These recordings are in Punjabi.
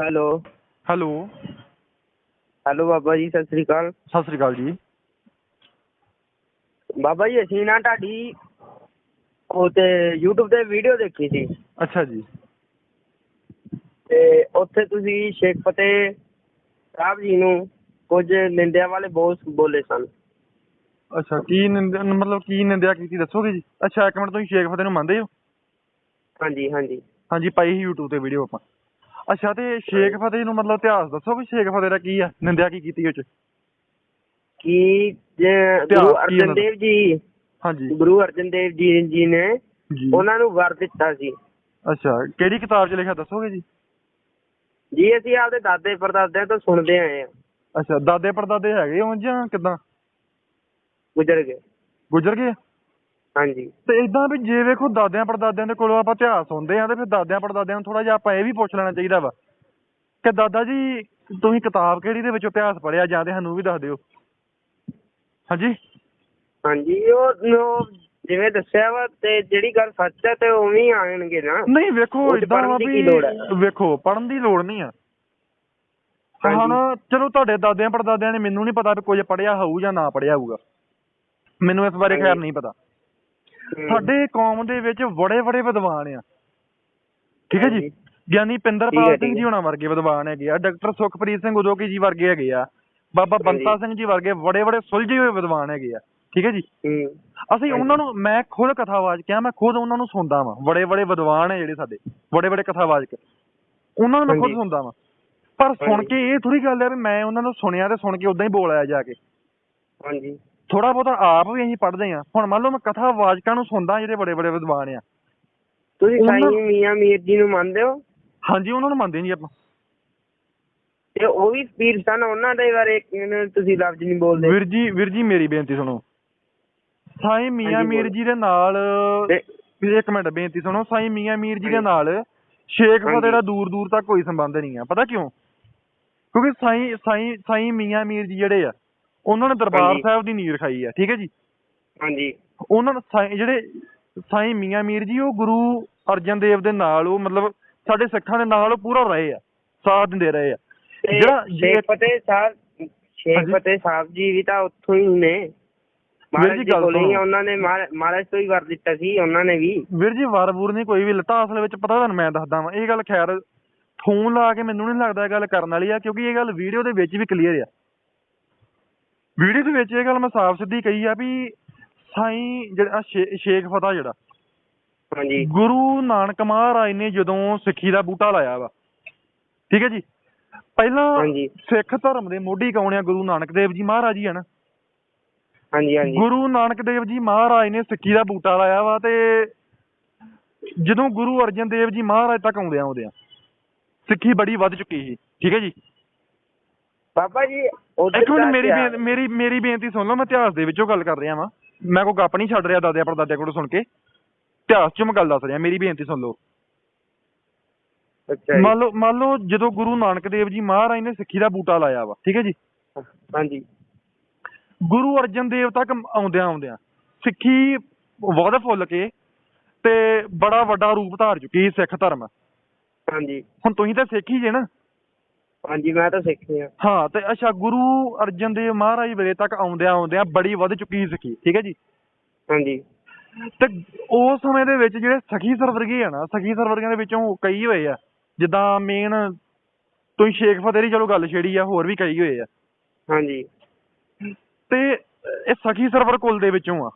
Hello. Hello. Hello Baba ji Sat Sri ਅਕਾਲ। ਸਤਿ ਸ੍ਰੀ ਅਕਾਲ ਜੀ। ਬਾਬਾ ਜੀ ਅਸੀਂ ਨਾ ਤੁਹਾਡੀ ਉਹ ਤੇ YouTube ਤੇ ਵੀਡੀਓ ਦੇਖੀ ਸੀ। ਅੱਛਾ ਜੀ। ਤੇ ਉੱਥੇ ਤੁਸੀਂ ਸ਼ੇਖ ਫਤਿਹ ਸਾਹਿਬ ਜੀ ਨੂੰ ਕੁਝ ਨਿੰਦਿਆ ਵਾਲੇ ਬੋਲ ਬੋਲੇ ਸਨ। ਅੱਛਾ ਕੀ ਨਿੰਦਿਆ ਮਤਲਬ ਕੀ ਨਿੰਦਿਆ ਕੀਤੀ ਦੱਸੋਗੇ ਜੀ? ਅੱਛਾ ਇੱਕ ਮਿੰਟ ਤੁਸੀਂ ਸ਼ੇਖ ਫਤਿਹ ਨੂੰ ਮੰਨਦੇ ਹੋ? ਹਾਂਜੀ ਹਾਂਜੀ। ਹਾਂਜੀ ਪਾਈ ਸੀ YouTube ਤੇ ਵੀਡੀਓ ਆਪਾਂ। ਅੱਛਾ ਤੇ ਸ਼ੇਖ ਫਤਿਹ ਨੂੰ ਮਤਲਬ ਇਤਿਹਾਸ ਦੱਸੋ ਵੀ ਸ਼ੇਖ ਫਤਿਹ ਦਾ ਕੀ ਆ ਨਿੰਦਿਆ ਕੀ ਕੀਤੀ ਉਹ ਚ? ਕਿ ਜੇ ਇਤਿਹਾਸ ਗੁਰੂ ਕੀ ਅਰਜਨ ਉਹਨਾਂ ਦਾ? ਦੇਵ ਜੀ ਹਾਂਜੀ। ਗੁਰੂ ਅਰਜਨ ਦੇਵ ਜੀ ਜੀ ਨੇ ਜੀ। ਉਹਨਾਂ ਨੂੰ ਵਰ ਦਿੱਤਾ ਸੀ। ਅੱਛਾ ਕਿਹੜੀ ਕਿਤਾਬ 'ਚ ਲਿਖਿਆ ਦੱਸੋਗੇ ਜੀ? ਜੀ ਅਸੀਂ ਆਪਦੇ ਦਾਦੇ ਪਰਦਾਦਿਆਂ ਤੋਂ ਸੁਣਦੇ ਆਏ ਆ। ਅੱਛਾ ਦਾਦੇ ਪੜਦਾਦੇ ਹੈਗੇ ਹੋ ਜਾਂ ਕਿਦਾਂ? ਗੁਜ਼ਰ ਗਏ। ਗੁਜ਼ਰ ਗਏ? ਹਾਂਜੀ। ਤੇ ਇਦਾਂ ਵੀ ਜੇ ਵੇਖੋ ਦਾਦਿਆਂ ਪੜਦਾਦਿਆਂ ਦੇ ਕੋਲੋਂ ਆਪਾਂ ਇਤਿਹਾਸ ਸੁਣਦੇ ਆ ਤੇ ਫਿਰ ਦਾਦਿਆਂ ਪੜਦਾਦਿਆਂ ਨੂੰ ਥੋੜਾ ਜਿਹਾ ਆਪਾਂ ਇਹ ਵੀ ਪੁੱਛ ਲੈਣਾ ਚਾਹੀਦਾ ਵਾ ਕਿ ਦਾਦਾ ਜੀ ਤੁਸੀਂ ਕਿਤਾਬ ਕਿਹੜੀ ਦੇ ਵਿੱਚੋਂ ਇਤਿਹਾਸ ਪੜ੍ਹਿਆ ਜਾਂ ਤੇ ਸਾਨੂੰ ਵੀ ਦੱਸ ਦਿਓ। ਹਾਂਜੀ? ਹਾਂਜੀ ਉਹ ਉਹ ਜਿਵੇਂ ਦੱਸਿਆ ਵਾ ਤੇ ਜਿਹੜੀ ਗੱਲ ਸੱਚ ਹੈ ਤੇ ਉਵੇਂ ਹੀ ਆਣਗੇ ਨਾ। ਨਹੀਂ ਵੇਖੋ ਉਹ 'ਚ ਇਦਾਂ ਪੜ੍ਹਨ ਵਾ ਦੀ ਵੀ ਕੀ ਲੋੜ ਹੈ? ਵੇਖੋ ਪੜਨ ਦੀ ਲੋੜ ਨਹੀਂ ਆ। ਹਾਂਜੀ। ਹੁਣ ਚਲੋ ਤੁਹਾਡੇ ਦਾਦਿਆਂ ਪੜਦਾਦਿਆਂ ਨੇ ਮੈਨੂੰ ਨਹੀਂ ਪਤਾ ਵੀ ਕੁਝ ਪੜਿਆ ਹੋਊ ਜਾਂ ਨਾ ਪੜਿਆ ਹੋਊਗਾ। ਮੈਨੂੰ ਇਸ ਬਾਰੇ ਖੈਰ। ਨਹੀਂ ਪਤਾ। ਸਾਡੇ ਕੌਮ ਦੇ ਵਿੱਚ ਬੜੇ ਬੜੇ ਵਿਦਵਾਨ ਆ ਠੀਕ ਹੈ ਜੀ। ਗਿਆਨੀ ਪਿੰਦਰਪਾਲ ਸਿੰਘ ਜੀ। ਹੋਣਾ ਵਰਗੇ ਵਿਦਵਾਨ ਹੈਗੇ ਆ ਡਾਕਟਰ ਸੁਖਪ੍ਰੀਤ ਸਿੰਘ ਉਦੋਕੀ ਜੀ ਵਰਗੇ ਹੈਗੇ ਆ ਬਾਬਾ ਬੰਤਾ। ਸਿੰਘ ਜੀ ਵਰਗੇ ਬੜੇ ਬੜੇ ਸੁਲਝੇ ਹੋਏ ਵਿਦਵਾਨ ਹੈਗੇ ਆ ਠੀਕ ਹੈ ਜੀ ਅਸੀਂ। ਉਹਨਾਂ ਨੂੰ ਮੈਂ ਖੁਦ ਕਥਾਵਾਚਕ ਕਿਹਾ ਮੈਂ ਖੁਦ ਉਹਨਾਂ ਨੂੰ ਸੁਣਦਾ ਵਾਂ ਬੜੇ ਬੜੇ ਵਿਦਵਾਨ ਹੈ ਜਿਹੜੇ ਸਾਡੇ ਬੜੇ ਬੜੇ ਕਥਾਵਾਚਕ ਉਹਨਾਂ ਨੂੰ ਮੈਂ ਖੁਦ। ਸੁਣਦਾ ਵਾਂ ਪਰ ਸੁਣ। ਕੇ ਇਹ ਥੋੜੀ ਗੱਲ ਹੈ ਵੀ ਮੈਂ ਉਹਨਾਂ ਨੂੰ ਸੁਣਿਆ ਤੇ ਸੁਣ ਕੇ ਉਦਾਂ ਹੀ ਬੋਲ ਆਇਆ ਜਾ ਕੇ ਹਾਂਜੀ ਥੋੜਾ ਬਹੁਤਾ ਆਪ ਵੀ ਅਸੀਂ ਪੜ੍ਹਦੇ ਆ ਹੁਣ ਮੰਨ ਲਓ ਮੈਂ ਕਥਾਵਾਚਕਾਂ ਨੂੰ ਸੁਣਦਾ ਜਿਹੜੇ ਬੜੇ ਬੜੇ ਵਿਦਵਾਨ ਆ। ਤੁਸੀਂ ਉਹਨਾਂ- ਸਾਈਂ ਮੀਆਂ ਮੀਰ ਜੀ ਨੂੰ ਮੰਨਦੇ ਹੋ? ਹਾਂਜੀ ਉਹਨਾਂ ਨੂੰ ਮੰਨਦੇ ਜੀ ਆਪਾਂ। ਤੇ ਉਹ ਵੀ ਪੀਰ ਸਨ ਉਹਨਾਂ ਦੇ ਬਾਰੇ ਕਿਵੇਂ ਤੁਸੀਂ ਲਫ਼ਜ਼ ਨਹੀਂ ਬੋਲਦੇ? ਵੀਰ ਜੀ ਵੀਰ ਜੀ ਮੇਰੀ ਬੇਨਤੀ ਸੁਣੋ। ਸਾਈਂ ਮੀਆਂ ਹਾਂਜੀ, ਮੀਰ ਬੋਲੋ। ਜੀ ਦੇ ਨਾਲ ਤੇ- ਵੀਰ ਇੱਕ ਮਿੰਟ ਬੇਨਤੀ ਸੁਣੋ। ਸਾਈਂ ਮੀਆਂ ਮੀਰ ਜੀ ਦੇ ਨਾਲ ਸ਼ੇਖ ਫਤਿਹ ਹਾਂਜੀ। ਦਾ ਦੂਰ ਦੂਰ ਤੱਕ ਕੋਈ ਸੰਬੰਧ ਨਹੀਂ ਆ। ਪਤਾ ਕਿਉਂ? ਕਿਉਂਕਿ ਸਾਈਂ ਸਾਈਂ ਸਾਈਂ ਮੀਆਂ ਮੀਰ ਜੀ ਜਿਹੜੇ ਆ ਉਹਨਾਂ ਨੇ ਦਰਬਾਰ। ਸਾਹਿਬ ਦੀ ਨੀਂਹ ਰਖਾਈ ਆ ਠੀਕ ਹੈ ਜੀ? ਹਾਂਜੀ। ਉਹਨਾਂ ਨੂੰ ਸਾਈਂ ਜਿਹੜੇ ਸਾਈਂ ਮੀਆਂ ਮੀਰ ਜੀ ਉਹ ਗੁਰੂ ਅਰਜਨ ਦੇਵ ਦੇ ਨਾਲ ਉਹ ਮਤਲਬ ਸਾਡੇ ਸਿੱਖਾਂ ਦੇ ਨਾਲ ਉਹ ਪੂਰਾ ਰਹੇ ਆ ਸਾਥ ਦਿੰਦੇ ਰਹੇ ਆ। ਤੇ ਜਿਹੜਾ ਸ਼ੇਖ ਫਤਿਹ ਸਾਹਿਬ ਸ਼ੇਖ ਹਾਂਜੀ। ਫਤਿਹ ਸਾਹਿਬ ਜੀ ਵੀ ਤਾਂ ਉੱਥੋਂ ਹੀ ਨੇ। ਮਹਾਰਾਜ ਜੀ ਗੱਲ ਹੀ ਉਹਨਾਂ ਨੇ ਤੋਂ ਹੀ ਵਰ ਦਿੱਤਾ ਸੀ ਉਹਨਾਂ ਨੇ ਵੀ। ਵੀਰ ਜੀ ਵਾਰ ਵੂਰ ਨਹੀਂ ਕੋਈ ਵੀ ਲੱਤਾ ਅਸਲ ਵਿੱਚ ਪਤਾ ਤੁਹਾਨੂੰ ਮੈਂ ਦੱਸਦਾ ਵਾਂ ਇਹ ਗੱਲ ਖੈਰ ਫੋਨ ਲਾ ਕੇ ਮੈਨੂੰ ਨਹੀਂ ਲੱਗਦਾ ਇਹ ਗੱਲ ਕਰਨ ਵਾਲੀ ਆ ਕਿਉਂਕਿ ਇਹ ਗੱਲ ਵੀਡੀਓ ਦੇ ਵਿੱਚ ਵੀ ਕਲੀਅਰ ਆ। ਵੀਡੀਓ ਦੇ ਵਿੱਚ ਇਹ ਗੱਲ ਮੈਂ ਸਾਫ਼ ਸਿੱਧੀ ਕਹੀ ਆ ਵੀ ਸਾਈਂ ਜਿਹੜਾ ਸ਼ੇ- ਸ਼ੇਖ ਫਤਾ ਜਿਹੜਾ ਹਾਂਜੀ। ਗੁਰੂ ਨਾਨਕ ਮਹਾਰਾਜ ਨੇ ਜਦੋਂ ਸਿੱਖੀ ਦਾ ਬੂਟਾ ਲਾਇਆ ਵਾ ਠੀਕ ਹੈ ਜੀ? ਪਹਿਲਾਂ ਹਾਂਜੀ। ਸਿੱਖ ਧਰਮ ਦੇ ਮੋਢੀ ਕੌਣ ਆ? ਗੁਰੂ ਨਾਨਕ ਦੇਵ ਜੀ ਮਹਾਰਾਜ ਹੀ ਆ ਨਾ। ਹਾਂਜੀ ਹਾਂਜੀ। ਗੁਰੂ ਨਾਨਕ ਦੇਵ ਜੀ ਮਹਾਰਾਜ ਨੇ ਸਿੱਖੀ ਦਾ ਬੂਟਾ ਲਾਇਆ ਵਾ ਤੇ ਜਦੋਂ ਗੁਰੂ ਅਰਜਨ ਦੇਵ ਜੀ ਮਹਾਰਾਜ ਤੱਕ ਆਉਂਦੇ ਆਉਂਦੇ ਆ ਸਿੱਖੀ ਬੜੀ ਵੱਧ ਚੁੱਕੀ ਸੀ ਠੀਕ ਹੈ ਜੀ? ਬਾਬਾ ਜੀ ਇੱਕ ਮਿੰਟ ਮੇਰੀ ਬੇਨ- ਮੇਰੀ ਮੇਰੀ ਬੇਨਤੀ ਸੁਣ ਲਓ ਮੈਂ ਇਤਿਹਾਸ ਦੇ ਵਿੱਚੋਂ ਗੱਲ ਕਰ ਰਿਹਾ ਵਾਂ। ਮੈਂ ਕੋਈ ਗੱਪ ਨਹੀਂ ਛੱਡ ਰਿਹਾ ਦਾਦਿਆਂ ਪੜਦਾਦਿਆਂ ਕੋਲੋਂ ਸੁਣ ਕੇ। ਇਤਿਹਾਸ ਚੋਂ ਮੈਂ ਗੱਲ ਦੱਸ ਰਿਹਾ ਮੇਰੀ ਬੇਨਤੀ ਸੁਣ ਲਓ। ਅੱਛਾ ਜੀ। ਮੰਨ ਲਓ ਮੰਨ ਲਓ ਜਦੋਂ ਗੁਰੂ ਨਾਨਕ ਦੇਵ ਜੀ ਮਹਾਰਾਜ ਨੇ ਸਿੱਖੀ ਦਾ ਬੂਟਾ ਲਾਇਆ ਵਾ ਠੀਕ ਹੈ ਜੀ? ਹਾਂਜੀ। ਗੁਰੂ ਅਰਜਨ ਦੇਵ ਤੱਕ ਆਉਂਦਿਆਂ ਆਉਂਦਿਆਂ ਸਿੱਖੀ ਵੱਧ ਫੁੱਲ ਕੇ ਤੇ ਬੜਾ ਵੱਡਾ ਰੂਪ ਧਾਰ ਚੁੱਕੀ ਸੀ ਸਿੱਖ ਧਰਮ। ਹਾਂਜੀ। ਹੁਣ ਤੁਸੀਂ ਤਾਂ ਸਿੱਖ ਹੀ ਜੇ ਨਾ। ਹਾਂਜੀ ਮੈਂ ਤਾਂ ਸਿੱਖਿਆ ਹਾਂ ਤੇ ਅੱਛਾ ਗੁਰੂ ਅਰਜਨ ਦੇਵ ਮਹਾਰਾਜ ਵੇਲੇ ਤੱਕ ਆਉਂਦਿਆਂ ਆਉਂਦਿਆਂ ਬੜੀ ਵੱਧ ਚੁੱਕੀ ਸੀ ਸਿੱਖੀ ਠੀਕ ਹੈ ਜੀ? ਹਾਂਜੀ। ਤੇ ਉਸ ਸਮੇਂ ਦੇ ਵਿੱਚ ਜਿਹੜੇ ਸਖੀ ਸਰਵਰਗੀ ਆ ਨਾ ਸਖੀ ਸਰਵਰਗੀਆਂ ਦੇ ਵਿੱਚੋਂ ਕਈ ਹੋਏ ਆ। ਜਿੱਦਾਂ ਮੇਨ ਤੁਸੀਂ ਸ਼ੇਖ ਫਤਿਹ ਦੀ ਚਲੋ ਗੱਲ ਛੇੜੀ ਆ ਹੋਰ ਵੀ ਕਈ ਹੋਏ ਆ। ਹਾਂਜੀ। ਤੇ ਇਹ ਸਖੀ ਸਰਵਰ ਕੁਲ ਦੇ ਵਿੱਚੋਂ ਆ।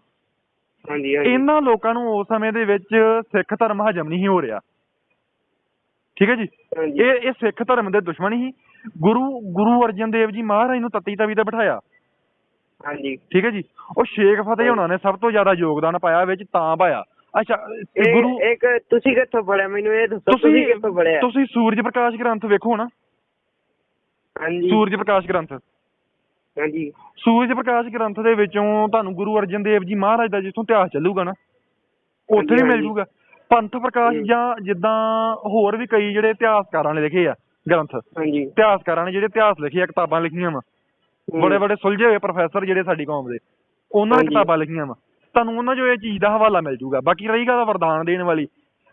ਹਾਂਜੀ ਹਾਂਜੀ। ਇਹਨਾਂ ਲੋਕਾਂ ਨੂੰ ਉਸ ਸਮੇਂ ਦੇ ਵਿੱਚ ਸਿੱਖ ਧਰਮ ਹਜਮ ਨਹੀਂ ਹੋ ਰਿਹਾ। ਠੀਕ ਹੈ ਜੀ? ਹਾਂਜੀ। ਇਹ ਇਹ ਸਿੱਖ ਧਰਮ ਦੇ ਦੁਸ਼ਮਣ ਸੀ ਗੁਰੂ ਗੁਰੂ ਅਰਜਨ ਦੇਵ ਜੀ ਮਹਾਰਾਜ ਨੂੰ ਤੱਤੀ ਤਵੀ ਤੇ ਬਿਠਾਇਆ। ਹਾਂਜੀ। ਠੀਕ ਹੈ ਜੀ? ਉਹ ਸ਼ੇਖ ਫਤਿਹ ਹੋਣਾ ਨੇ ਸਭ ਤੋਂ ਜ਼ਿਆਦਾ ਯੋਗਦਾਨ ਪਾਇਆ ਵਿੱਚ ਤਾਂ ਪਾਇਆ। ਅੱਛਾ ਇਹ ਗੁਰੂ ਇੱਕ ਤੁਸੀਂ ਕਿੱਥੋਂ ਪੜਿਆ ਮੈਨੂੰ ਇਹ ਦੱਸੋ ਤੁਸੀਂ ਕਿੱਥੋਂ ਪੜਿਆ ਤੁਸੀਂ ਸੂਰਜ ਪ੍ਰਕਾਸ਼ ਗ੍ਰੰਥ ਵੇਖੋ ਨਾ। ਹਾਂਜੀ। ਸੂਰਜ ਪ੍ਰਕਾਸ਼ ਗ੍ਰੰਥ। ਹਾਂਜੀ। ਸੂਰਜ ਪ੍ਰਕਾਸ਼ ਗ੍ਰੰਥ ਦੇ ਵਿੱਚੋਂ ਤੁਹਾਨੂੰ ਗੁਰੂ ਅਰਜਨ ਦੇਵ ਜੀ ਮਹਾਰਾਜ ਦਾ ਜਿੱਥੋਂ ਇਤਿਹਾਸ ਚੱਲੂਗਾ ਨਾ ਉੱਥੇ ਹਾਂਜੀ, ਵੀ ਮਿਲ ਹਾਂਜੀ। ਜੂਗਾ। ਪੰਥ ਪ੍ਰਕਾਸ਼। ਜਾਂ ਜਿੱਦਾਂ ਹੋਰ ਵੀ ਕਈ ਜਿਹੜੇ ਇਤਿਹਾਸਕਾਰਾਂ ਨੇ ਲਿਖੇ ਆ ਗ੍ਰੰਥ। ਹਾਂਜੀ। ਇਤਿਹਾਸਕਾਰਾਂ ਨੇ ਜਿਹੜੇ ਇਤਿਹਾਸ ਲਿਖੇ ਆ ਕਿਤਾਬਾਂ ਲਿਖੀਆਂ ਵਾ। ਬੜੇ ਬੜੇ ਸੁਲਝੇ ਹੋਏ ਪ੍ਰੋਫੈਸਰ ਜਿਹੜੇ ਸਾਡੀ ਕੌਮ ਦੇ। ਉਹਨਾਂ ਨੇ। ਕਿਤਾਬਾਂ ਲਿਖੀਆਂ ਵਾ। ਤੁਹਾਨੂੰ ਉਹਨਾਂ 'ਚੋਂ ਇਹ ਚੀਜ਼ ਦਾ ਹਵਾਲਾ ਮਿਲ ਜੂਗਾ। ਬਾਕੀ ਰਹੀ ਗੱਲ ਵਰਦਾਨ ਦੇਣ ਵਾਲੀ।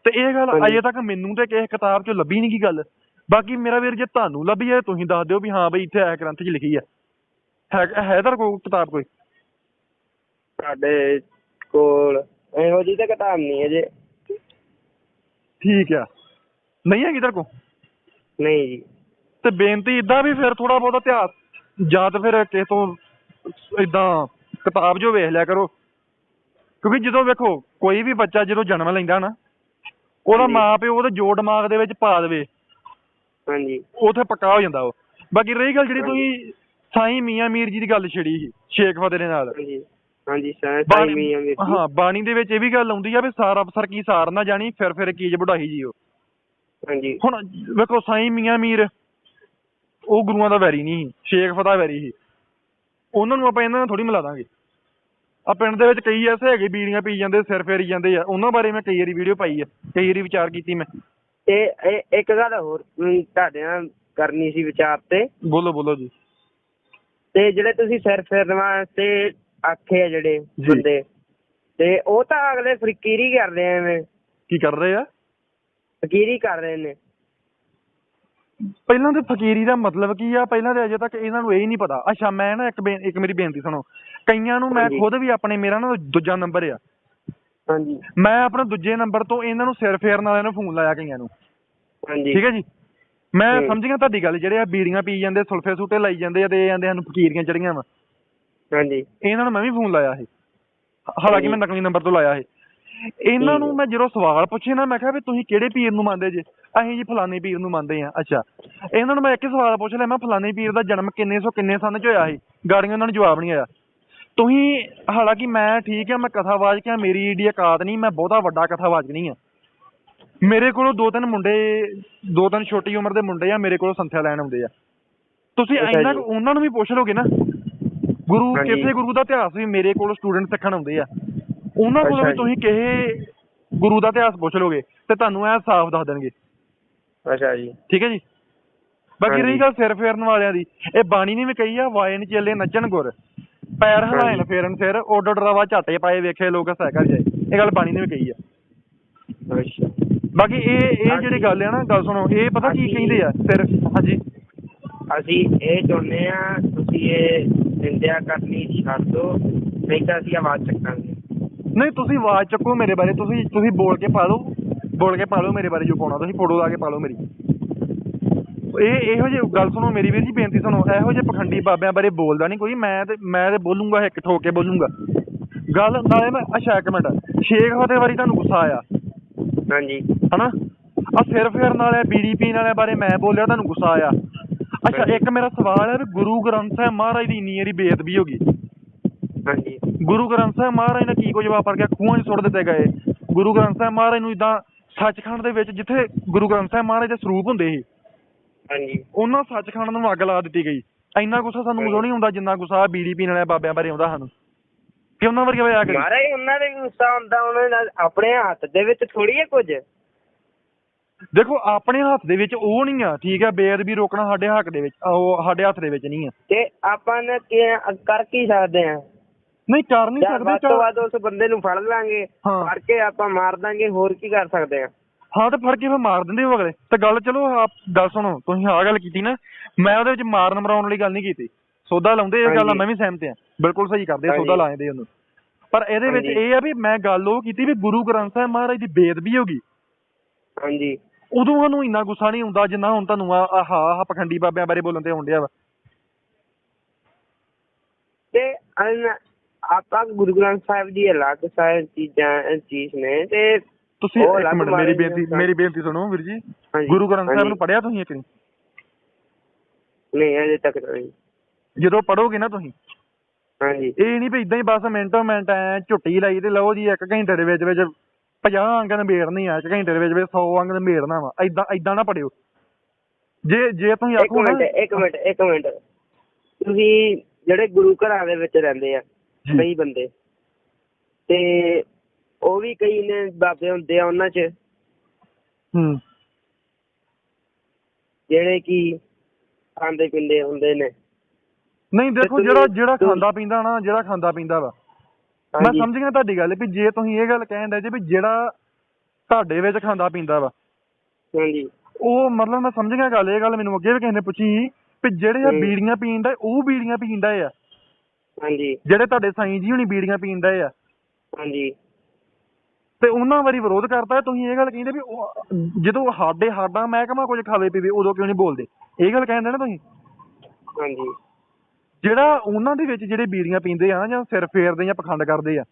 ਤੇ ਇਹ ਗੱਲ। ਅਜੇ ਤੱਕ ਮੈਨੂੰ ਤੇ ਕਿਸੇ ਕਿਤਾਬ 'ਚੋਂ ਲੱਭੀ ਨਹੀਂ ਕੀ ਗੱਲ। ਬਾਕੀ ਮੇਰਾ ਵੀਰ ਜੇ ਤੁਹਾਨੂੰ ਲੱਭੀ ਹੈ ਤੁਸੀਂ ਦੱਸ ਦਿਓ ਵੀ ਹਾਂ ਬਈ ਇੱਥੇ ਇਹ ਗ੍ਰੰਥ 'ਚ ਲਿਖੀ ਆ। ਹੈ ਹੈ ਤਾਂ ਕੋਈ ਕਿਤਾਬ ਕੋਈ? ਸਾਡੇ ਕੋਲ ਇਹੋ ਜਿਹੀ ਤਾਂ ਕਿਤਾਬ ਨਹੀਂ ਹੈ ਜੇ ਠੀਕ ਆ। ਨਹੀਂ ਹੈਗੀ ਤੇਰੇ ਕੋਲ? ਨਹੀਂ ਜੀ। ਤੇ ਬੇਨਤੀ ਇਦਾਂ ਵੀ ਫਿਰ ਥੋੜਾ ਬਹੁਤਾ ਇਤਿਹਾਸ ਜਾਂ ਤਾਂ ਫਿਰ ਕਿਸੇ ਤੋਂ ਇਦਾਂ ਕਿਤਾਬ ਜੋ ਵੇਖ ਲਿਆ ਕਰੋ। ਕਿਉਂਕਿ ਜਦੋਂ ਵੇਖੋ ਕੋਈ ਵੀ ਬੱਚਾ ਜਦੋਂ ਜਨਮ ਲੈਂਦਾ ਨਾ ਉਹਦਾ ਹਾਂਜੀ। ਮਾਂ ਪਿਓ ਉਹਦੇ ਜੋ ਦਿਮਾਗ ਦੇ ਵਿੱਚ ਪਾ ਦੇਵੇ। ਹਾਂਜੀ। ਉਥੇ ਪੱਕਾ ਹੋ ਜਾਂਦਾ ਉਹ। ਬਾਕੀ ਰਹੀ ਗੱਲ ਜਿਹੜੀ। ਤੁਸੀਂ ਸਾਈਂ ਮੀਆਂ ਮੀਰ ਜੀ ਦੀ ਗੱਲ ਛੇੜੀ ਸੀ ਸ਼ੇਖ ਫਤਿਹ ਦੇ ਨਾਲ। ਹਾਂਜੀ। ਹਾਂਜੀ ਹਾਂ ਬਾਣੀ ਦੇ ਵਿੱਚ ਇਹ ਵੀ ਗੱਲ ਆਉਂਦੀ ਆ ਵੀ ਸਾਰ ਅਫਸਰ ਕੀ ਸਾਰ ਨਾ ਜਾਣੀ ਫਿਰ ਫਿਰ ਕੀਜ ਵਡਾਈ ਜੀ ਉਹ ਹਾਂਜੀ। ਹੁਣ ਵੇਖੋ ਸਾਈਂ ਮੀਆਂ ਮੀਰ ਉਹ ਗੁਰੂਆਂ ਦਾ ਵੈਰੀ ਨਹੀਂ ਸੀ ਸ਼ੇਖ ਫਤਿਹ ਵੈਰੀ ਸੀ। ਉਹਨਾਂ ਨੂੰ ਆਪਾਂ ਇਹਨਾਂ ਨਾਲ ਥੋੜੀ ਮਿਲਾ ਦਾਂਗੇ। ਆ ਪਿੰਡ ਦੇ ਵਿੱਚ ਕਈ ਐਸੇ ਹੈਗੇ ਬੀੜੀਆਂ ਪੀ ਜਾਂਦੇ ਸਿਰ ਫੇਰੀ ਜਾਂਦੇ ਆ। ਉਹਨਾਂ ਬਾਰੇ ਮੈਂ ਕਈ ਵਾਰੀ ਵੀਡੀਓ ਪਾਈ ਆ ਕਈ ਵਾਰੀ ਵਿਚਾਰ ਕੀਤੀ ਮੈਂ। ਤੇ ਇਹ ਇੱਕ ਗੱਲ ਹੋਰ ਅਮ, ਤੁਹਾਡੇ ਨਾਲ ਕਰਨੀ ਸੀ ਵਿਚਾਰ ਤੇ। ਬੋਲੋ ਬੋਲੋ ਜੀ। ਤੇ ਜਿਹੜੇ ਤੁਸੀਂ ਸਿਰ ਫੇਰਨ ਵਾਸਤੇ ਆਖੇ ਆ ਜਿਹੜੇ ਜੀ। ਬੰਦੇ। ਤੇ ਉਹ ਤਾਂ ਅਗਲੇ ਫਕੀਰੀ ਕਰਦੇ ਆ ਐਵੇਂ। ਕੀ ਕਰ ਰਹੇ ਆ? ਫਕੀਰੀ ਕਰ ਰਹੇ ਨੇ। ਪਹਿਲਾਂ ਤੇ ਫਕੀਰੀ ਦਾ ਮਤਲਬ ਕੀ ਆ? ਪਹਿਲਾਂ ਤੇ ਅਜੇ ਤੱਕ ਇਹਨਾਂ ਨੂੰ ਇਹ ਹੀ ਨਹੀਂ ਪਤਾ। ਅੱਛਾ ਮੈਂ ਨਾ ਇੱਕ ਬੇ- ਇੱਕ ਮੇਰੀ ਬੇਨਤੀ ਸੁਣੋ। ਕਈਆਂ ਨੂੰ ਮੈਂ ਹਾਂਜੀ। ਖੁਦ ਵੀ ਆਪਣੇ ਮੇਰਾ ਨਾ ਦੂਜਾ ਨੰਬਰ ਆ। ਹਾਂਜੀ। ਮੈਂ ਆਪਣੇ ਦੂਜੇ ਨੰਬਰ ਤੋਂ ਇਹਨਾਂ ਨੂੰ ਸਿਰ ਫੇਰਨ ਵਾਲਿਆਂ ਨੂੰ ਫੋਨ ਲਾਇਆ ਕਈਆਂ ਨੂੰ। ਹਾਂਜੀ। ਠੀਕ ਹੈ ਜੀ? ਮੈਂ। ਸਮਝ ਗਿਆ ਤੁਹਾਡੀ ਗੱਲ ਜਿਹੜੇ ਆ ਬੀੜੀਆਂ ਪੀ ਜਾਂਦੇ ਸੁਲਫੇ ਸੂਟੇ ਲਾਈ ਜਾਂਦੇ ਆ ਤੇ ਇਹ ਜਾਂਦੇ ਸਾਨੂੰ ਫਕੀਰੀਆਂ ਚੜੀਆਂ ਵਾ। ਹਾਂਜੀ। ਇਹਨਾਂ ਨੂੰ ਮੈਂ ਵੀ ਫੋਨ ਲਾਇਆ ਸੀ। ਹਾਲਾਂਕਿ ਮੈਂ ਨਕਲੀ ਨੰਬਰ ਤੋਂ ਲਾਇਆ ਸੀ। ਇਹਨਾਂ ਨੂੰ। ਮੈਂ ਜਦੋਂ ਸਵਾਲ ਪੁੱਛੇ ਨਾ ਮੈਂ ਕਿਹਾ ਵੀ ਤੁਸੀਂ ਕਿਹੜੇ ਪੀਰ ਨੂੰ ਮੰਨਦੇ ਜੇ? ਅਸੀਂ ਜੀ ਫਲਾਣੇ ਪੀਰ ਨੂੰ ਮੰਨਦੇ ਆ ਅੱਛਾ। ਇਹਨਾਂ ਨੂੰ ਮੈਂ ਇੱਕ ਹੀ ਸਵਾਲ ਪੁੱਛ ਲਿਆ ਮੈਂ ਫਲਾਣੇ ਪੀਰ ਦਾ ਜਨਮ ਕਿੰਨੇ ਸੌ ਕਿੰਨੇ ਸੰਨ ਚ ਹੋਇਆ ਸੀ? ਗਾੜੀਆਂ ਉਹਨਾਂ ਨੂੰ ਜਵਾਬ ਨਹੀਂ ਆਇਆ। ਤੁਸੀਂ ਹਾਲਾਂਕਿ ਮੈਂ ਠੀਕ ਆ ਮੈਂ ਕਥਾਵਾਚਕ ਆ ਮੇਰੀ ਏਡੀ ਔਕਾਤ ਨਹੀਂ ਮੈਂ ਬਹੁਤਾ ਵੱਡਾ ਕਥਾਵਾਚਕ ਨਹੀਂ ਆ ਮੇਰੇ ਕੋਲੋਂ ਦੋ ਤਿੰਨ ਮੁੰਡੇ ਦੋ ਤਿੰਨ ਛੋਟੀ ਉਮਰ ਦੇ ਮੁੰਡੇ ਆ ਮੇਰੇ ਕੋਲੋਂ ਸੰਥਿਆ ਲੈਣ ਆਉਂਦੇ ਆ। ਤੁਸੀਂ ਇੰਨਾ ਜੀ। ਕੁ ਉਹਨਾਂ ਨੂੰ ਵੀ ਪੁੱਛ ਲੋਗੇ ਨਾ। ਗੁਰੂ। ਕਿਸੇ ਗੁਰੂ ਦਾ ਇਤਿਹਾਸ ਵੀ ਮੇਰੇ ਕੋਲ ਸਟੂਡੈਂਟ ਸਿੱਖਣ ਆਉਂਦੇ ਆ। ਉਹਨਾਂ ਕੋਲੋਂ ਵੀ। ਤੁਸੀਂ ਕਿਸੇ ਗੁਰੂ ਦਾ ਇਤਿਹਾਸ ਪੁੱਛ ਲੋਗੇ ਤੇ ਤੁਹਾਨੂੰ ਇਹ ਸਾਫ਼ ਦੱਸ ਦੇਣਗੇ। ਅੱਛਾ ਜੀ। ਠੀਕ ਹੈ ਜੀ? ਬਾਕੀ ਰਹੀ। ਗੱਲ ਸਿਰ ਫੇਰਨ ਵਾਲਿਆਂ ਦੀ। ਇਹ ਬਾਣੀ ਨੇ ਵੀ ਕਹੀ ਆ ਵਾਇਨ ਚੱਲੇ ਨੱਚਣ ਗੁਰ। ਪੈਰ ਹਲਾਇਨ ਹਾਂਜੀ। ਫੇਰਨ ਸਿਰ ਉੱਡ ਉੱਡ ਰਵਾ ਝਾਟੇ ਪਾਏ ਵੇਖੇ ਲੋਕ ਕਰ ਜਾਏ। ਇਹ ਗੱਲ ਬਾਣੀ ਨੇ ਵੀ ਕਹੀ ਆ। ਅੱਛਾ। ਬਾਕੀ ਇਹ ਇਹ ਜਿਹੜੀ ਗੱਲ ਆ ਨਾ ਗੱਲ ਸੁਣੋ ਇਹ ਪਤਾ ਕੀ। ਕਹਿੰਦੇ ਆ ਸਿਰ ਹਾਂਜੀ। ਅਸੀਂ ਇਹ ਚਾਹੁੰਦੇ ਆ ਤੁਸੀਂ ਇਹ ਨਿੰਦਿਆ ਕਰਨੀ ਛੱਡ ਦਿਓ ਨਹੀਂ ਤਾਂ ਅਸੀਂ ਆਵਾਜ਼ ਚੱਕਾਂਗੇ। ਨਹੀਂ ਤੁਸੀਂ ਆਵਾਜ਼ ਚੱਕੋ ਮੇਰੇ ਬਾਰੇ ਤੁਸੀਂ ਤੁਸੀਂ ਬੋਲ ਕੇ ਪਾ ਲਓ ਬੋਲ ਕੇ ਪਾ ਲਓ ਮੇਰੇ ਬਾਰੇ ਜੋ ਪਾਉਣਾ ਤੁਸੀਂ ਫੋਟੋ ਲਾ ਕੇ ਪਾ ਲਓ ਮੇਰੀ। ਇਹ ਇਹੋ ਜਿਹੀ ਗੱਲ ਸੁਣੋ ਮੇਰੀ ਵੀਰ ਜੀ ਬੇਨਤੀ ਸੁਣੋ ਇਹੋ ਜਿਹੇ ਪਖੰਡੀ ਬਾਬਿਆਂ ਬਾਰੇ ਬੋਲਦਾ ਨਹੀਂ ਕੋਈ ਮੈਂ ਤੇ ਮੈਂ ਤੇ ਬੋਲੂੰਗਾ ਇੱਕ ਠੋਕ ਕੇ ਬੋਲੂੰਗਾ। ਗੱਲ ਨਾਲੇ ਮੈਂ ਅੱਛਾ ਇੱਕ ਮਿੰਟ ਸ਼ੇਖ ਫਤਿਹ ਵਾਰੀ ਤੁਹਾਨੂੰ ਗੁੱਸਾ ਆਇਆ? ਹਾਂਜੀ। ਹਨਾ? ਆ ਸਿਰ ਫੇਰਨ ਵਾਲੇ ਬੀੜੀ ਪੀਣ ਵਾਲਿਆਂ ਬਾਰੇ ਮੈਂ ਬੋਲਿਆ ਤੁਹਾਨੂੰ ਗੁੱਸਾ ਆਇਆ। ਅੱਛਾ। ਇੱਕ ਮੇਰਾ ਸਵਾਲ ਹੈ ਵੀ ਗੁਰੂ ਗ੍ਰੰਥ ਸਾਹਿਬ ਮਹਾਰਾਜ ਦੀ ਇੰਨੀ ਵਾਰੀ ਬੇਅਦਬੀ ਹੋ ਗਈ। ਹਾਂਜੀ। ਗੁਰੂ ਗ੍ਰੰਥ ਸਾਹਿਬ ਮਹਾਰਾਜ ਨੇ ਕੀ ਕੁਝ ਵਾਪਰ ਗਿਆ? ਖੂਹਾਂ 'ਚ ਸੁੱਟ ਦਿੱਤੇ ਗਏ। ਗੁਰੂ ਗ੍ਰੰਥ ਸਾਹਿਬ ਮਹਾਰਾਜ ਨੂੰ ਇਦਾਂ ਸੱਚਖੰਡ ਦੇ ਵਿੱਚ ਜਿੱਥੇ ਗੁਰੂ ਗ੍ਰੰਥ ਸਾਹਿਬ ਮਹਾਰਾਜ ਦੇ ਸਰੂਪ ਹੁੰਦੇ ਸੀ ਹਾਂਜੀ। ਉਹਨਾਂ ਸੱਚਖੰਡ ਨੂੰ ਅੱਗ ਲਾ ਦਿੱਤੀ ਗਈ। ਇੰਨਾ ਗੁੱਸਾ ਸਾਨੂੰ ਉਦੋਂ ਨਹੀਂ ਆਉਂਦਾ ਜਿੰਨਾ ਗੁੱਸਾ ਬੀੜੀ ਪੀਣ ਵਾਲੇ ਬਾਬਿਆਂ ਬਾਰੇ ਆਉਂਦਾ ਸਾਨੂੰ। ਕਿ ਉਹਨਾਂ ਵਰਗੇ ਹੋਇਆ ਕਰੀ। ਮਹਾਰਾਜ ਉਹਨਾਂ ਦੇ ਵੀ ਗੁੱਸਾ ਹੁੰਦਾ ਉਹਨਾਂ ਦਾ ਆਪਣੇ ਹੱਥ ਦੇ ਵਿੱਚ ਥੋੜੀ ਹੈ ਕੁਝ? ਦੇਖੋ ਆਪਣੇ ਹੱਥ ਦੇ ਵਿੱਚ ਉਹ ਨਹੀਂ ਆ ਠੀਕ ਹੈ ਬੇਅਦਬੀ ਰੋਕਣਾ ਸਾਡੇ ਹੱਕ ਦੇ ਵਿੱਚ ਉਹ ਸਾਡੇ ਹੱਥ ਦੇ ਵਿੱਚ ਨਹੀਂ ਆ। ਤੇ ਆਪਾਂ ਨੇ ਕੀ ਕਰ ਕੀ ਸਕਦੇ ਆ? ਨਹੀਂ ਕਰ ਨਹੀਂ ਜਾਂ ਸਕਦੇ ਵੱਧ ਤੋਂ ਵੱਧ ਉਸ ਬੰਦੇ ਨੂੰ ਫੜ ਲਾਂਗੇ ਹਾਂ। ਫੜ ਕੇ ਆਪਾਂ ਮਾਰ ਦਾਂਗੇ ਹੋਰ ਕੀ ਕਰ ਸਕਦੇ ਆ? ਹਾਂ ਤੇ ਫੜ ਕੇ ਫਿਰ ਮਾਰ ਦਿੰਦੇ ਹੋ ਅਗਲੇ। ਤੇ ਗੱਲ ਚਲੋ ਆਪ ਗੱਲ ਸੁਣੋ ਤੁਸੀਂ ਆਹ ਗੱਲ ਕੀਤੀ ਨਾ ਮੈਂ ਉਹਦੇ ਵਿੱਚ ਮਾਰਨ ਮਰਾਉਣ ਵਾਲੀ ਗੱਲ ਨਹੀਂ ਕੀਤੀ। ਸੌਦਾ ਲਾਉਂਦੇ ਇਹ ਗੱਲ ਨਾਲ ਹਾਂਜੀ। ਮੈਂ ਵੀ ਸਹਿਮਤ ਆ ਬਿਲਕੁਲ ਸਹੀ ਕਰਦੇ ਆ, ਸੌਦਾ ਹਾਂਜੀ। ਲਾਉਂਦੇ ਉਹਨੂੰ। ਪਰ ਇਹਦੇ ਵਿੱਚ ਹਾਂਜੀ। ਇਹ ਆ ਵੀ ਮੈਂ ਗੱਲ ਉਹ ਕੀਤੀ ਵੀ ਗੁਰੂ ਗ੍ਰੰਥ ਸਾਹਿਬ ਮਹਾਰਾਜ ਦੀ ਬੇਅਦਬੀ ਹੋ ਗਈ। ਹਾਂਜੀ। ਉਦੋਂ ਸਾਨੂੰ ਇੰਨਾ ਗੁੱਸਾ ਨਹੀਂ ਆਉਂਦਾ ਜਿੰਨਾ ਹੁਣ ਤੁਹਾਨੂੰ ਆ ਆਹ ਆਹ ਪਖੰਡੀ ਬਾਬਿਆਂ ਬਾਰੇ ਬੋਲਣ ਤੇ ਆਉਂਦਿਆ ਵਾ ਤੇ ਅਨ- ਆਪਾਂ ਗੁਰੂ ਗ੍ਰੰਥ ਸਾਹਿਬ ਦੀ ਅਲੱਗ ਸਾਹਿਬ ਚੀਜ਼ਾਂ ਚੀਜ਼ ਨੇ ਤੇ ਤੁਸੀਂ ਉਹ ਇੱਕ ਅਲੱਗ ਮਿੰਟ ਮਾਰੇ ਬੇਨਤੀ। ਮੇਰੀ ਬੇਨਤੀ ਸੁਣੋ ਵੀਰ ਜੀ। ਹਾਂਜੀ, ਗੁਰੂ ਗ੍ਰੰਥ ਸਾਹਿਬ ਹਾਂਜੀ। ਨੂੰ ਪੜਿਆ ਤੁਸੀਂ ਇੱਕ ਨਹੀਂ? ਨਹੀਂ ਅਜੇ ਤੱਕ ਤਾਂ ਨਹੀਂ। ਜਦੋਂ ਪੜੋਗੇ ਨਾ ਤੁਸੀਂ। ਹਾਂਜੀ। ਇਹ ਨਹੀਂ ਵੀ ਇਦਾਂ ਹੀ ਬਸ ਮਿੰਟੋ ਮਿੰਟ ਐ ਝੁੱਟੀ ਲਾਈ ਤੇ ਲਓ ਜੀ ਇੱਕ ਘੰਟੇ ਦੇ ਵਿੱਚ ਵਿੱਚ 50 ਅੰਕ ਨਿਬੇੜਨੀ ਆ ਇੱਕ ਘੰਟੇ ਦੇ ਵਿੱਚ ਵਿੱਚ 100 ਅੰਕ ਨਿਬੇੜਨਾ ਵਾ। ਇਦਾਂ ਇਦਾਂ ਨਾ ਪੜਿਓ। ਜੇ ਜੇ ਤੁਸੀਂ ਇੱਕ ਆਖੋ ਨਾ ਮਿੰਟ ਇੱਕ ਮਿੰਟ ਇੱਕ ਮਿੰਟ। ਤੁਸੀਂ ਜਿਹੜੇ ਗੁਰੂ ਘਰਾਂ ਦੇ ਵਿੱਚ ਰਹਿੰਦੇ ਆ ਜੀ। ਕਈ ਬੰਦੇ। ਤੇ ਉਹ ਵੀ ਕਈ ਨੇ ਬਾਬੇ ਹੁੰਦੇ ਆ ਉਹਨਾਂ 'ਚ। ਹੂੰ। ਜਿਹੜੇ ਕਿ ਖਾਂਦੇ ਪੀਂਦੇ ਹੁੰਦੇ ਨੇ। ਨਹੀਂ ਦੇਖੋ ਤੁਸੀਂ- ਜਿਹੜਾ ਜਿਹੜਾ ਤੁਸੀਂ- ਖਾਂਦਾ ਪੀਂਦਾ ਨਾ ਜਿਹੜਾ ਖਾਂਦਾ ਪੀਂਦਾ ਵਾ। ਮੈਂ ਹਾਂਜੀ ਸਮਝ ਗਿਆ ਤੁਹਾਡੀ ਗੱਲ ਵੀ ਜੇ ਤੁਸੀਂ ਇਹ ਗੱਲ ਕਹਿਣ ਦੇ ਜੇ ਵੀ ਜਿਹੜਾ ਤੁਹਾਡੇ ਵਿੱਚ ਖਾਂਦਾ ਪੀਂਦਾ ਵਾ ਹਾਂਜੀ ਉਹ ਮਤਲਬ ਮੈਂ ਸਮਝ ਗਿਆ ਗੱਲ ਇਹ ਗੱਲ ਮੈਨੂੰ ਅੱਗੇ ਵੀ ਕਿਸੇ ਨੇ ਪੁੱਛੀ ਸੀ ਵੀ ਜਿਹੜੇ ਆ ਹੂੰ। ਬੀੜੀਆਂ ਪੀਂਦਾ ਉਹ ਬੀੜੀਆਂ ਪੀਂਦਾ ਆ। ਹਾਂਜੀ ਜਿਹੜੇ ਤੁਹਾਡੇ ਸਾਈਂ ਜੀ ਹੁਣੀ ਬੀੜੀਆਂ ਪੀਂਦਾ ਆ। ਹਾਂਜੀ ਤੇ ਉਹਨਾਂ ਵਾਰੀ ਵਿਰੋਧ ਕਰਤਾ ਤੁਸੀਂ ਇਹ ਗੱਲ ਕਹਿੰਦੇ ਵੀ ਉਹ- ਜਦੋਂ ਸਾਡੇ ਸਾਡਾ ਮਹਿਕਮਾ ਕੁਝ ਖਾਵੇ ਪੀਵੇ ਉਦੋਂ ਕਿਉਂ ਨਹੀਂ ਬੋਲਦੇ? ਇਹ ਗੱਲ ਕਹਿੰਦੇ ਨਾ ਤੁਸੀਂ? ਹਾਂਜੀ ਜਿਹੜਾ ਉਹਨਾਂ ਦੇ ਵਿੱਚ ਜਿਹੜੇ ਬੀੜੀਆਂ ਪੀਂਦੇ ਆ ਨਾ ਜਾਂ ਸਿਰ ਫੇਰਦੇ ਜਾਂ ਪਖੰਡ ਕਰਦੇ ਆ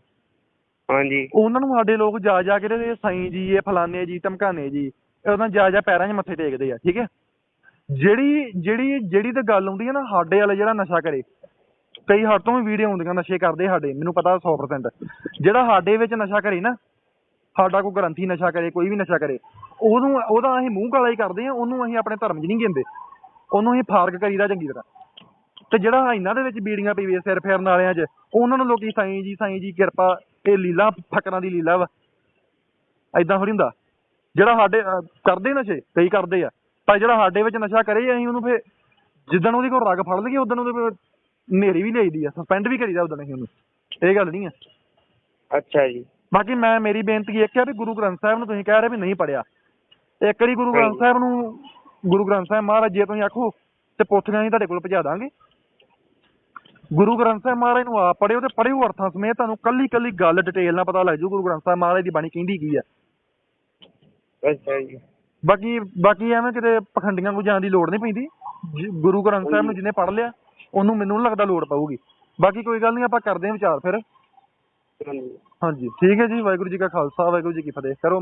ਹਾਂਜੀ। ਉਹਨਾਂ ਨੂੰ ਸਾਡੇ ਲੋਕ ਜਾ ਜਾ ਕੇ ਤੇ ਸਾਈਂ ਜੀ ਇਹ ਫਲਾਣੇ ਜੀ ਧਮਕਾਨੇ ਜੀ ਉਹਨਾਂ ਜਾ ਜਾ ਪੈਰਾਂ 'ਚ ਮੱਥੇ ਟੇਕਦੇ ਆ ਠੀਕ ਹੈ? ਜਿਹੜੀ ਜਿਹੜੀ ਜਿਹੜੀ ਤੇ ਗੱਲ ਆਉਂਦੀ ਹੈ ਨਾ ਸਾਡੇ ਵਾਲੇ ਜਿਹੜਾ ਨਸ਼ਾ ਕਰੇ ਕਈ ਹੱਦ ਤੋਂ ਵੀ ਵੀਡੀਓ ਆਉਂਦੀਆਂ ਨਸ਼ੇ ਕਰਦੇ ਸਾਡੇ ਮੈਨੂੰ ਪਤਾ 100% ਜਿਹੜਾ ਸਾਡੇ ਵਿੱਚ ਨਸ਼ਾ ਕਰੇ ਨਾ ਸਾਡਾ ਕੋਈ ਗ੍ਰੰਥੀ ਨਸ਼ਾ ਕਰੇ ਕੋਈ ਵੀ ਨਸ਼ਾ ਕਰੇ ਉਹਨੂੰ ਉਹਦਾ ਅਸੀਂ ਮੂੰਹ ਕਾਲਾ ਹੀ ਕਰਦੇ ਆ ਉਹਨੂੰ ਅਸੀਂ ਆਪਣੇ ਧਰਮ 'ਚ ਨਹੀਂ ਗਿੰਦੇ ਉਹਨੂੰ ਅਸੀਂ ਫਾਰਗ ਕਰੀਦਾ ਚੰਗੀ ਤਰ੍ਹਾਂ। ਤੇ ਜਿਹੜਾ ਇਹਨਾਂ ਦੇ ਵਿੱਚ ਬੀੜੀਆਂ ਪੀਵੇ ਸਿਰ ਫੇਰਨ ਵਾਲਿਆਂ 'ਚ ਉਹਨਾਂ ਨੂੰ ਲੋਕੀ ਸਾਈਂ ਜੀ ਸਾਈਂ ਜੀ ਕਿਰਪਾ ਇਹ ਲੀਲਾ ਫਕਰਾਂ ਦੀ ਲੀਲਾ ਵਾ। ਐਦਾਂ ਥੋੜੀ ਹੁੰਦਾ। ਜਿਹੜਾ ਸਾਡੇ ਕਰਦੇ ਨਸ਼ੇ ਕਈ ਕਰਦੇ ਆ। ਪਰ ਜਿਹੜਾ ਸਾਡੇ ਵਿੱਚ ਨਸ਼ਾ ਕਰੇ ਅਸੀਂ ਉਹਨੂੰ ਫੇ ਜਿੱਦਣ ਉਹਦੀ ਕੋਈ ਰਗ ਫੜ ਲਈਏ ਉਦੋਂ ਉਹਦੇ ਫਿਰ ਨੇਰੀ ਵੀ ਲਈਦੀ ਆ ਸਸਪੈਂਡ ਵੀ ਕਰੀਦਾ ਉਦੋਂ ਅਸੀਂ ਉਹਨੂੰ। ਇਹ ਗੱਲ ਨਹੀਂ ਆ। ਅੱਛਾ ਜੀ। ਬਾਕੀ ਮੈਂ ਮੇਰੀ ਬੇਨਤੀ ਇੱਕ ਆ ਵੀ ਗੁਰੂ ਗ੍ਰੰਥ ਸਾਹਿਬ ਨੂੰ ਤੁਸੀਂ ਕਹਿ ਰਹੇ ਵੀ ਨਹੀਂ ਪੜਿਆ ਇੱਕ ਵਾਰੀ ਗੁਰੂ ਗ੍ਰੰਥ। ਸਾਹਿਬ ਨੂੰ ਗੁਰੂ ਗ੍ਰੰਥ ਸਾਹਿਬ ਮਹਾਰਾਜ ਜੇ ਤੁਸੀਂ ਆਖੋ ਤੇ ਪੁੱਥੀਆਂ ਹੀ ਤੁਹਾਡੇ ਕੋਲ ਪਹੁੰਚਾ ਦਾਂਗੇ। ਗੁਰੂ ਗ੍ਰੰਥ ਸਾਹਿਬ ਮਹਾਰਾਜ ਨੂੰ ਆਪ ਪੜਿਓ ਤੇ ਪੜਿਓ ਅਰਥਾਂ ਸਮੇਤ ਤੁਹਾਨੂੰ ਕੱਲੀ ਕੱਲੀ ਗੱਲ ਡਿਟੇਲ ਨਾਲ ਪਤਾ ਲੱਗ ਜੂ ਗੁਰੂ ਗ੍ਰੰਥ ਸਾਹਿਬ ਮਹਾਰਾਜ ਦੀ ਬਾਣੀ ਕਹਿੰਦੀ ਕੀ ਆ ਅੱਛਾ ਜੀ। ਬਾਕੀ ਬਾਕੀ ਐਵੇਂ ਕਿਤੇ ਪਖੰਡੀਆਂ ਨੂੰ ਜਾਣ ਦੀ ਲੋੜ ਨਹੀਂ ਪੈਂਦੀ। ਗੁਰੂ ਗ੍ਰੰਥ ਸਾਹਿਬ ਨੂੰ ਜਿਹਨੇ ਪੜ੍ਹ ਲਿਆ ਉਹਨੂੰ ਮੈਨੂੰ ਨਹੀਂ ਲੱਗਦਾ ਲੋੜ ਪਊਗੀ। ਬਾਕੀ ਕੋਈ ਗੱਲ ਨਹੀਂ ਆਪਾਂ ਕਰਦੇ ਹਾਂ ਵਿਚਾਰ ਫਿਰ। ਹਾਂਜੀ ਠੀਕ ਹੈ ਜੀ ਵਾਹਿਗੁਰੂ ਜੀ ਕਾ ਖਾਲਸਾ ਵਾਹਿਗੁਰੂ ਜੀ ਕੀ ਫਤਿਹ। ਕਰੋ